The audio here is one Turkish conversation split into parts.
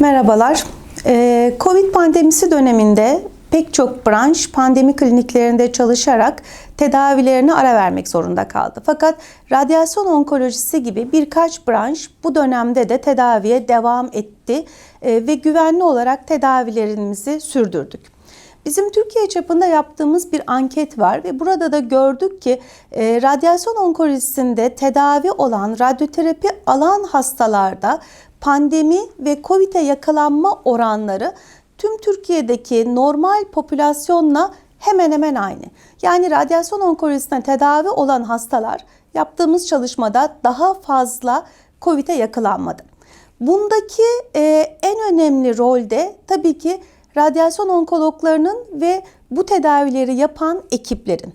Merhabalar. Ee, Covid pandemisi döneminde pek çok branş pandemi kliniklerinde çalışarak tedavilerine ara vermek zorunda kaldı. Fakat radyasyon onkolojisi gibi birkaç branş bu dönemde de tedaviye devam etti e, ve güvenli olarak tedavilerimizi sürdürdük. Bizim Türkiye çapında yaptığımız bir anket var ve burada da gördük ki e, radyasyon onkolojisinde tedavi olan radyoterapi alan hastalarda pandemi ve COVID'e yakalanma oranları tüm Türkiye'deki normal popülasyonla hemen hemen aynı. Yani radyasyon onkolojisine tedavi olan hastalar yaptığımız çalışmada daha fazla COVID'e yakalanmadı. Bundaki e, en önemli rolde tabii ki radyasyon onkologlarının ve bu tedavileri yapan ekiplerin.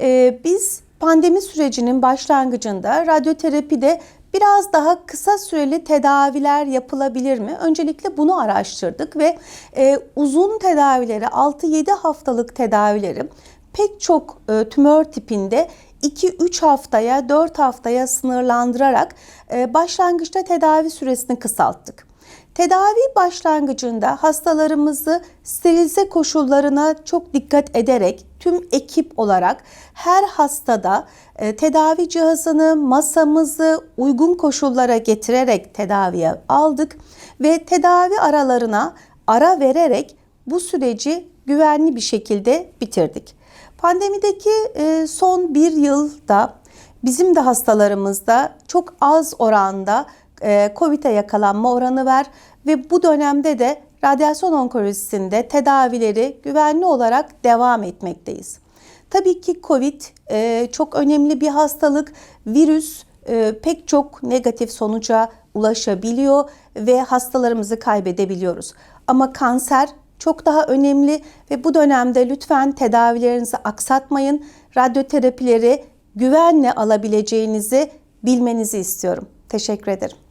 E, biz pandemi sürecinin başlangıcında radyoterapide biraz daha kısa süreli tedaviler yapılabilir mi? Öncelikle bunu araştırdık ve e, uzun tedavileri 6-7 haftalık tedavileri pek çok e, tümör tipinde 2-3 haftaya 4 haftaya sınırlandırarak e, başlangıçta tedavi süresini kısalttık. Tedavi başlangıcında hastalarımızı sterilize koşullarına çok dikkat ederek tüm ekip olarak her hastada e, tedavi cihazını, masamızı uygun koşullara getirerek tedaviye aldık ve tedavi aralarına ara vererek bu süreci güvenli bir şekilde bitirdik. Pandemideki e, son bir yılda bizim de hastalarımızda çok az oranda COVID'e yakalanma oranı var ve bu dönemde de radyasyon onkolojisinde tedavileri güvenli olarak devam etmekteyiz. Tabii ki COVID e, çok önemli bir hastalık. Virüs e, pek çok negatif sonuca ulaşabiliyor ve hastalarımızı kaybedebiliyoruz. Ama kanser çok daha önemli ve bu dönemde lütfen tedavilerinizi aksatmayın. Radyoterapileri güvenle alabileceğinizi bilmenizi istiyorum. Teşekkür ederim.